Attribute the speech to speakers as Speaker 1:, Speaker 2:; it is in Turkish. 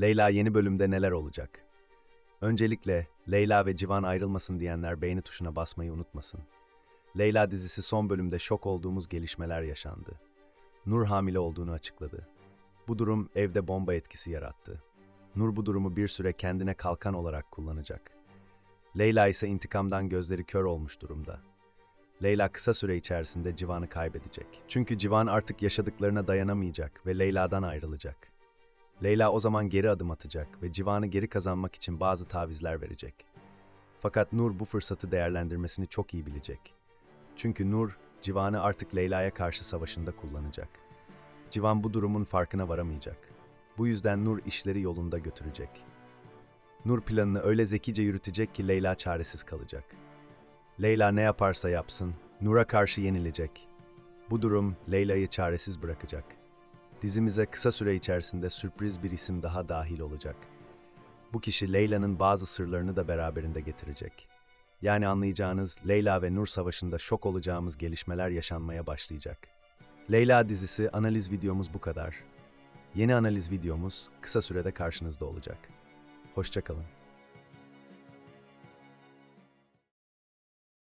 Speaker 1: Leyla yeni bölümde neler olacak? Öncelikle Leyla ve Civan ayrılmasın diyenler beğeni tuşuna basmayı unutmasın. Leyla dizisi son bölümde şok olduğumuz gelişmeler yaşandı. Nur hamile olduğunu açıkladı. Bu durum evde bomba etkisi yarattı. Nur bu durumu bir süre kendine kalkan olarak kullanacak. Leyla ise intikamdan gözleri kör olmuş durumda. Leyla kısa süre içerisinde Civan'ı kaybedecek. Çünkü Civan artık yaşadıklarına dayanamayacak ve Leyla'dan ayrılacak. Leyla o zaman geri adım atacak ve Civan'ı geri kazanmak için bazı tavizler verecek. Fakat Nur bu fırsatı değerlendirmesini çok iyi bilecek. Çünkü Nur, Civan'ı artık Leyla'ya karşı savaşında kullanacak. Civan bu durumun farkına varamayacak. Bu yüzden Nur işleri yolunda götürecek. Nur planını öyle zekice yürütecek ki Leyla çaresiz kalacak. Leyla ne yaparsa yapsın, Nur'a karşı yenilecek. Bu durum Leyla'yı çaresiz bırakacak. Dizimize kısa süre içerisinde sürpriz bir isim daha dahil olacak. Bu kişi Leyla'nın bazı sırlarını da beraberinde getirecek. Yani anlayacağınız Leyla ve Nur savaşında şok olacağımız gelişmeler yaşanmaya başlayacak. Leyla dizisi analiz videomuz bu kadar. Yeni analiz videomuz kısa sürede karşınızda olacak. Hoşçakalın.